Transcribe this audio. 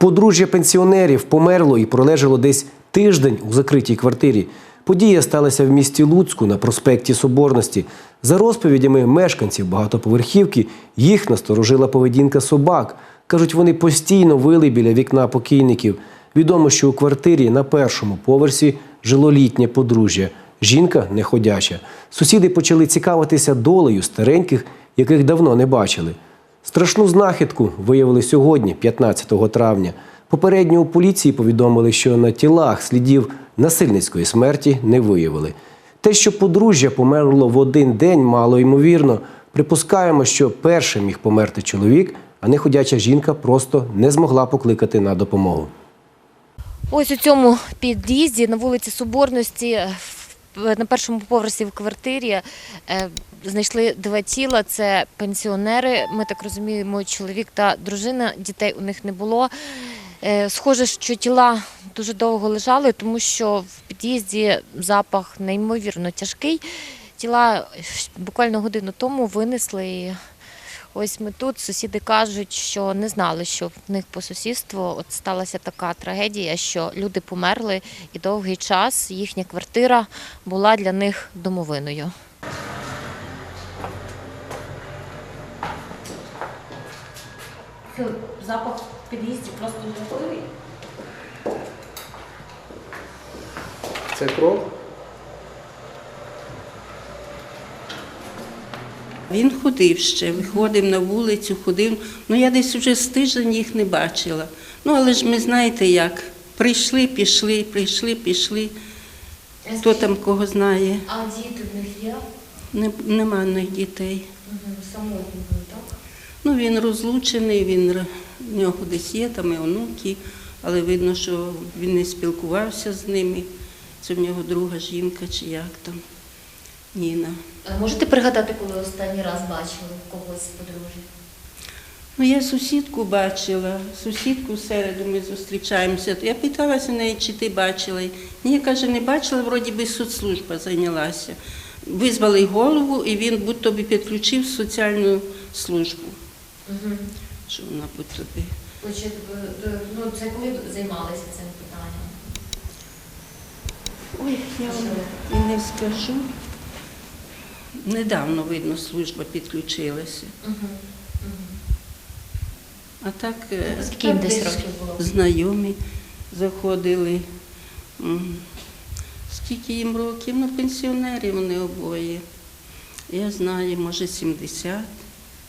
Подружжя пенсіонерів померло і пролежало десь тиждень у закритій квартирі. Подія сталася в місті Луцьку на проспекті Соборності. За розповідями мешканців багатоповерхівки, їх насторожила поведінка собак. Кажуть, вони постійно вили біля вікна покійників. Відомо, що у квартирі на першому поверсі жило літнє подружжя. Жінка неходяча. Сусіди почали цікавитися долею стареньких, яких давно не бачили. Страшну знахідку виявили сьогодні, 15 травня. Попередньо у поліції повідомили, що на тілах слідів насильницької смерті не виявили. Те, що подружжя померло в один день, мало ймовірно. Припускаємо, що першим міг померти чоловік, а неходяча жінка просто не змогла покликати на допомогу. Ось у цьому під'їзді на вулиці Соборності на першому поверсі в квартирі е, знайшли два тіла. Це пенсіонери. Ми так розуміємо, чоловік та дружина. Дітей у них не було. Е, Схоже, що тіла дуже довго лежали, тому що в під'їзді запах неймовірно тяжкий. Тіла е, буквально годину тому винесли. Ось ми тут. Сусіди кажуть, що не знали, що в них по сусідству от сталася така трагедія, що люди померли, і довгий час їхня квартира була для них домовиною. Запах в під'їзді просто жахливий. Це кров? Він ходив ще, виходив на вулицю, ходив. Ну я десь вже з тиждень їх не бачила. Ну але ж ми знаєте як. Прийшли, пішли, прийшли, пішли. Хто там кого знає? А діти в них є? Не, нема в них дітей. Самотні були, так? Ну він розлучений, він в нього десь є там і онуки, але видно, що він не спілкувався з ними. Це в нього друга жінка чи як там. Ніна. Можете пригадати, коли останній раз бачили когось з подружжя? Ну, я сусідку бачила, сусідку в середу ми зустрічаємося. Я питалася неї, чи ти бачила. Ні, каже, не бачила, вроді би соцслужба зайнялася. Визвали голову, і він будь-то би підключив соціальну службу, Угу. що вона будь-то би. Ну, це коли займалися цим питанням? Ой, я вам не скажу. Недавно, видно, служба підключилася. Угу. А так, е, Скільки десь років було? знайомі заходили. Скільки їм років? Ну, пенсіонери вони обоє. Я знаю, може, 70.